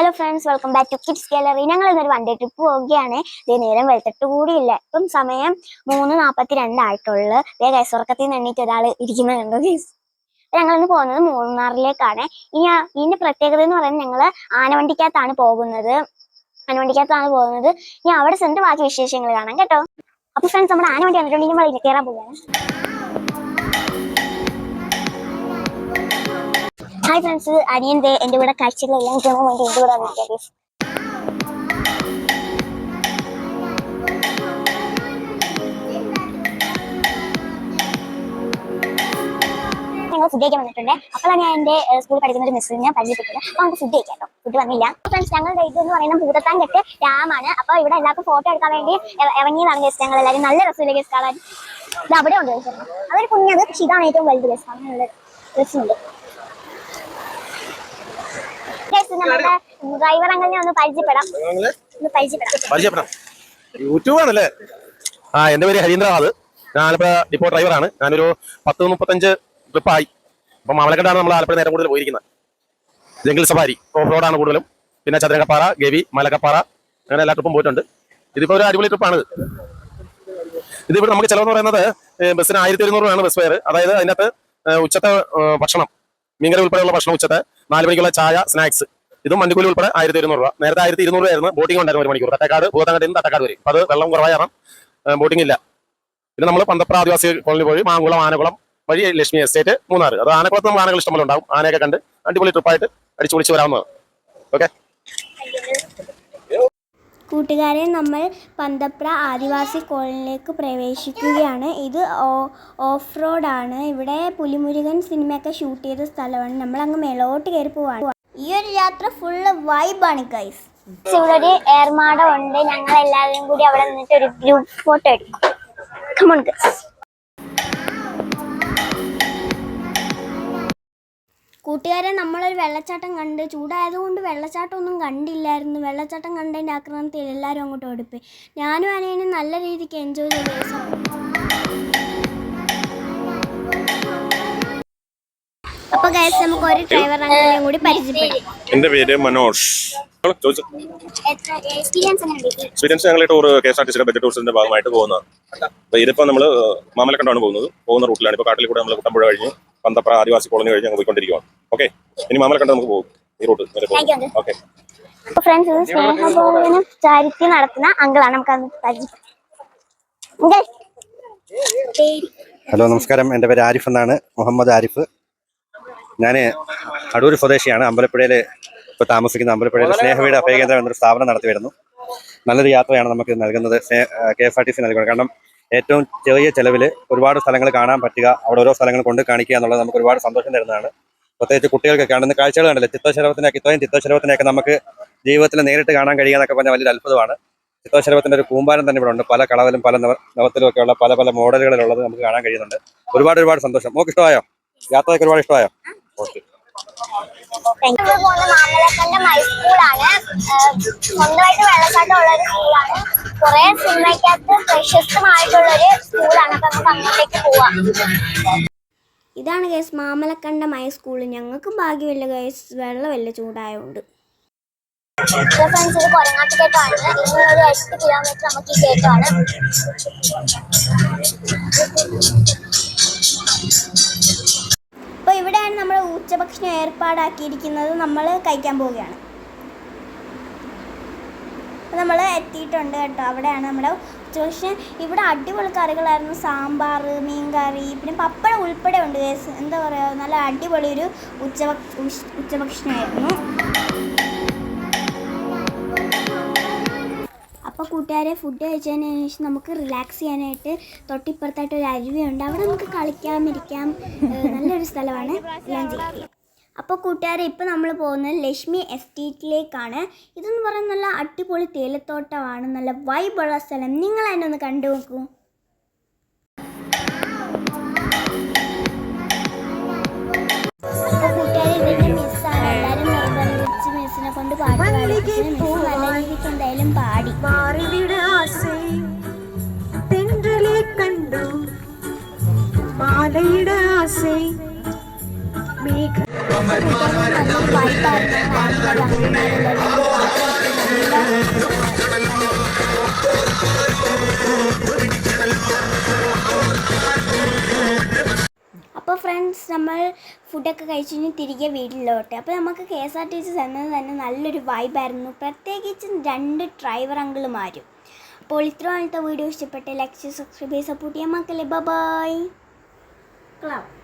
Hello friends welcome back to kids gallery ഞങ്ങൾ ഇന്നൊരു one day trip പോവുകയാണ്. ഇത് നേരം വെളുത്തിട്ട് കൂടിയില്ല. ഇപ്പം സമയം മൂന്ന് നാൽപ്പത്തി രണ്ടായിട്ടുള്ളു വേഗം ഉറക്കത്തിൽ നിന്ന് എണ്ണീറ്റ് ഒരാൾ ഇരിക്കുന്നുണ്ട് ഗൈസ് ഞങ്ങൾ ഇന്ന് പോകുന്നത് മൂന്നാറിലേക്കാണ്. ഇനി ഇതിന്റെ പ്രത്യേകത എന്ന് പറയുന്നത് ഞങ്ങൾ ആനവണ്ടിക്കകത്താണ് പോകുന്നത്. ആനവണ്ടിക്കകത്താണ് പോകുന്നത്. ഇനി അവിടെ ചെന്നിട്ട് ബാക്കി വിശേഷങ്ങൾ കാണാം കേട്ടോ. അപ്പൊ ഫ്രണ്ട്സ് നമ്മുടെ ആനവണ്ടി വന്നിട്ടുണ്ടെങ്കിൽ നമ്മൾ കയറാൻ പോവുകയാണ്. ഹായ് ഫ്രണ്ട്സ് അനിയൻ ദേ എന്റെ കൂടെ കാഴ്ചകളെല്ലാം കാണാൻ വേണ്ടി എന്റെ കൂടെ വന്നിരിക്കുക. ഞങ്ങൾ ഫുഡ് കഴിക്കാൻ വന്നിട്ടുണ്ട്. അപ്പോഴാണ് ഞാൻ എന്റെ സ്കൂളിൽ പഠിക്കുന്ന ഒരു മിസ്സിനെ ഞാൻ പരിചയപ്പെട്ടത് അപ്പോൾ നമുക്ക് ഫുഡ് കഴിക്കാം കേട്ടോ ഫുഡ് വന്നില്ല ഫ്രണ്ട്സ് ഞങ്ങളുടെ ഇത് എന്ന് പറയുന്ന ഭൂതത്താൻ കെട്ട് രാമാണ്. അപ്പോൾ ഇവിടെ എല്ലാവർക്കും ഫോട്ടോ എടുക്കാൻ വേണ്ടി ഇറ- ഇറങ്ങിയതാണ് ഗസ്റ്റ് ഞങ്ങൾ എല്ലാവരും. നല്ല രസമില്ല ഗസ്റ്റ് കാണാൻ? അവിടെ ഉണ്ട്. അതൊരു കുഞ്ഞത് പക്ഷേ ഇതാണ് ഏറ്റവും വലുത് ഗസ്റ്റ് കാണാൻ രസമുണ്ട് നമ്മുടെ ഡ്രൈവർ അങ്കിളിനെ ഒന്ന് പരിചയപ്പെടാം. ഒന്ന് പരിചയപ്പെടാം. പരിചയപ്പെടാം. യൂട്യൂബ് ആണല്ലേ ആ എന്റെ പേര് ഹരീന്ദ്രനാഥ് ഞാൻ ആലപ്പുഴ ഡിപ്പോ ഡ്രൈവറാണ് ഞാനൊരു പത്ത് മുപ്പത്തഞ്ച് ട്രിപ്പായി അപ്പൊ മാമലക്കണ്ടാണ് നമ്മൾ ആലപ്പുഴ നേരം കൂടുതൽ പോയിരിക്കുന്നത്. ജംഗിൾ സഫാരി ഓഫ് റോഡാണ് കൂടുതലും. പിന്നെ ചതുരങ്കപ്പാറ ഗവി മലക്കപ്പാറ അങ്ങനെ എല്ലാ ട്രിപ്പും പോയിട്ടുണ്ട്. ഇതിപ്പോ ഒരു അടിപൊളി ട്രിപ്പാണ് ഇത് ഇവിടെ നമുക്ക് ചിലവെന്ന് പറയുന്നത് ബസ്സിന് ആയിരത്തി ഒരുന്നൂറ് രൂപയാണ് ബസ് ഫെയർ അതായത് അതിനകത്ത് ഉച്ചത്തെ ഭക്ഷണം മീൻകറി ഉൾപ്പെടെയുള്ള ഭക്ഷണം ഉച്ചത്തെ നാല് മണിക്കുള്ള ചായ സ്നാക്സ്. ഇതും വണ്ടിക്കൂലി ഉൾപ്പെടെ ആയിരത്തി ഇരുന്നൂറ് രൂപ. നേരത്തെ ആയിരത്തി ഇരുന്നൂറ് ആയിരുന്നു ബോട്ടിംഗ് ഉണ്ടായിരുന്നു ഒരു മണിക്കൂർ. തട്ടക്കാട് ഭൂതങ്ങാട്ടിൽ തട്ടക്കാട് വരും. അത് വെള്ളം കുറവായ കാരണം ബോട്ടിംഗ് ഇല്ല. പിന്നെ നമ്മൾ പന്തപ്ര ആദിവാസി കോളനി പോയി മാങ്കുളം ആനകുളം വഴി ലക്ഷ്മി എസ്റ്റേറ്റ് മൂന്നാർ അത് ആനക്കുളത്ത് നമ്മൾ ആനകൾ ഇഷ്ടംപോലെ ഉണ്ടാവും ആനയൊക്കെ കണ്ട് അടിപൊളി ട്രിപ്പായിട്ട് അടിച്ചു പൊളിച്ച് വരാവുന്നതാണ്. ഓക്കെ കൂട്ടുകാരെ നമ്മൾ പന്തപ്ര ആദിവാസി കോളനിയിലേക്ക് പ്രവേശിക്കുകയാണ്. ഇത് ഓഫ് റോഡാണ്. ഇവിടെ പുലിമുരുകൻ സിനിമയൊക്കെ ഷൂട്ട് ചെയ്ത സ്ഥലമാണ്. നമ്മൾ അങ്ങ് മേലോട്ട് കയറി പോവാണ്. ഈ ഒരു യാത്ര ഫുള്ള് വൈബാണ് ഗൈസ് ഇവിടെ ഒരു ഏർമാടം ഉണ്ട്. ഞങ്ങൾ എല്ലാവരും കൂടി അവിടെ നിന്നിട്ട് ഒരു ഗ്രൂപ്പ് ഫോട്ടോ എടുക്കും. കമോൺ കൂട്ടുകാരെ നമ്മളൊരു വെള്ളച്ചാട്ടം കണ്ട് ചൂടായതുകൊണ്ട് വെള്ളച്ചാട്ടം ഒന്നും കണ്ടില്ലായിരുന്നു. വെള്ളച്ചാട്ടം കണ്ടതിന്റെ ആക്രമണത്തിൽ എല്ലാവരും അങ്ങോട്ട് ഓടിപ്പോയി. ഞാനും അനേനും നല്ല രീതിക്ക് എൻജോയ് ചെയ്ത അപ്പൊ ഗൈസ് നമുക്ക് ഒരു ഡ്രൈവർ അങ്കിളിനെയും കൂടി പരിചയപ്പെടാം. എന്റെ പേര് മനോജ് ചോദിച്ചു എക്സ്പീരിയൻസ് ഞങ്ങൾ tour K S R T സിയുടെ ബജറ്റ് ടൂറിസ്റ്റിന്റെ ഭാഗമായിട്ട് പോകുന്നത് അപ്പൊ ഇതിപ്പോ നമ്മൾ മാമലക്കണ്ടാണ് പോകുന്നത്. പോകുന്ന റൂട്ടിലാണ് ഇപ്പൊ കാട്ടിൽ കൂടെ നമ്മൾ കുട്ടമ്പുഴ കഴിഞ്ഞ് പന്തപ്ര ആദിവാസി കോളനി കഴിഞ്ഞ് ഞങ്ങൾ പോയിക്കൊണ്ടിരിക്കുകയാണ് ഓക്കെ ഇനി മാമലക്കണ്ട നമുക്ക് പോകും. ഈ റൂട്ട് വരെ പോകും. ഓക്കെ ഫ്രണ്ട്സ് ഇത് സ്നേഹഭോജനം ചാരിറ്റി നടത്തുന്ന അങ്കിളാണ് നമുക്ക് അങ്കിൾ ഹലോ നമസ്കാരം. എന്റെ പേര് ആരിഫ് എന്നാണ്. മുഹമ്മദ് ആരിഫ്. ഞാൻ അടൂർ സ്വദേശിയാണ്. അമ്പലപ്പുഴയിൽ ഇപ്പോൾ താമസിക്കുന്ന അമ്പലപ്പുഴയിൽ സ്നേഹവീട് അഭയകേന്ദ്രം എന്നൊരു സ്ഥാപനം നടത്തി വരുന്നു നല്ലൊരു യാത്രയാണ് നമുക്ക് നൽകുന്നത്. K S R T C നൽകുന്നത്. കാരണം ഏറ്റവും ചെറിയ ചെലവിൽ ഒരുപാട് സ്ഥലങ്ങൾ കാണാൻ പറ്റുക അവിടെ ഓരോ സ്ഥലങ്ങൾ കൊണ്ട് കാണിക്കുക എന്നുള്ളത് നമുക്ക് ഒരുപാട് സന്തോഷം തരുന്നതാണ്. പ്രത്യേകിച്ച് കുട്ടികൾക്കൊക്കെ കാണുന്ന കാഴ്ചകൾ കണ്ടല്ലോ? ചിത്തശരവത്തിനൊക്കെ ഇത്രയും ചിത്രശലഭത്തിനെയൊക്കെ നമുക്ക് ജീവിതത്തിൽ നേരിട്ട് കാണാൻ കഴിയുക എന്നൊക്കെ പറഞ്ഞാൽ വലിയൊരു അത്ഭുതമാണ്. ചിത്തശരവത്തിന്റെ ഒരു കൂമ്പാരം തന്നെ ഇവിടെ ഉണ്ട്. പല കളവിലും പല നിറ- നിറത്തിലും ഒക്കെ ഉള്ള പല പല മോഡലുകളിലുള്ളത് നമുക്ക് കാണാൻ കഴിയുന്നുണ്ട്. ഒരുപാട് ഒരുപാട് സന്തോഷം. നമുക്ക് ഇഷ്ടമായോ? യാത്രയൊക്കെ ഒരുപാട് ഇഷ്ടമായോ? ഓക്കെ. സ്വന്തമായിട്ട് വെള്ളച്ചാട്ടം ഉള്ള ഒരു സ്കൂളാണ് കുറെ സിനിമയ്ക്കകത്ത് പ്രശസ്തമായിട്ടുള്ള ഒരു സ്കൂളാണ് അപ്പൊ നമുക്ക് അങ്ങോട്ടേക്ക് പോവാം. ഇതാണ് കേസ് മാമലക്കണ്ടം ഹൈ സ്കൂൾ ഞങ്ങൾക്കും ഭാഗ്യമില്ല കേസ് വെള്ളമില്ല ചൂടായതുകൊണ്ട് ഫ്രണ്ട്സ് ഇത് കൊരങ്ങാട്ടുകേട്ടാണ്. ഇനി ഒരു എട്ട് കിലോമീറ്റർ നമുക്ക് ഈ കേട്ടാണ് ഉച്ചഭക്ഷണം ഏർപ്പാടാക്കിയിരിക്കുന്നത് നമ്മൾ കഴിക്കാൻ പോവുകയാണ്. നമ്മൾ എത്തിയിട്ടുണ്ട് കേട്ടോ. അവിടെയാണ് നമ്മുടെ ഉച്ചഭക്ഷണം. ഇവിടെ അടിപൊളി കറികളായിരുന്നു. സാമ്പാർ മീൻകറി പിന്നെ പപ്പടം ഉൾപ്പെടെ ഉണ്ട്. എന്താ പറയുക നല്ല അടിപൊളി ഒരു ഉച്ചഭക്ഷ ഉച്ചഭക്ഷണമായിരുന്നു. അപ്പോൾ കൂട്ടുകാരെ ഫുഡ് കഴിച്ചതിന് ശേഷം നമുക്ക് റിലാക്സ് ചെയ്യാനായിട്ട് തൊട്ടിപ്പുറത്തായിട്ട് ഒരു അരുവിയുണ്ട് അവിടെ നമുക്ക് കളിക്കാം ഇരിക്കാം. നല്ലൊരു സ്ഥലമാണ്. ഞാൻ ചെയ്യാം. അപ്പോൾ കൂട്ടുകാരെ ഇപ്പോൾ നമ്മൾ പോകുന്നത് ലക്ഷ്മി എസ്റ്റേറ്റിലേക്കാണ്. ഇതെന്ന് പറയുന്ന നല്ല അടിപൊളി തേയിലത്തോട്ടമാണ്. നല്ല വൈബുള്ള സ്ഥലം. നിങ്ങൾ അതിനെ ഒന്ന് കണ്ടു നോക്കൂ. എല്ലാവരും നിർബന്ധിച്ച് മിസ്സിനെ കൊണ്ട് പാടി. കണ്ടു. മാലയുടെ ആശയം മേഘ അപ്പോൾ ഫ്രണ്ട്സ് നമ്മൾ ഫുഡൊക്കെ കഴിച്ചു കഴിഞ്ഞ് തിരികെ വീട്ടിലോട്ടെ. അപ്പോൾ നമുക്ക് K S R T C ചെന്നത് തന്നെ നല്ലൊരു വൈബായിരുന്നു പ്രത്യേകിച്ച് രണ്ട് ഡ്രൈവർ അങ്കിളുമാരും അപ്പോൾ ഇത്രയും വീഡിയോ ഇഷ്ടപ്പെട്ട ലൈക്ക് സബ്സ്ക്രൈബ് ചെയ്ത് സപ്പോർട്ട് ചെയ്യാൻ മക്കളെ ബൈ ക്ലബ്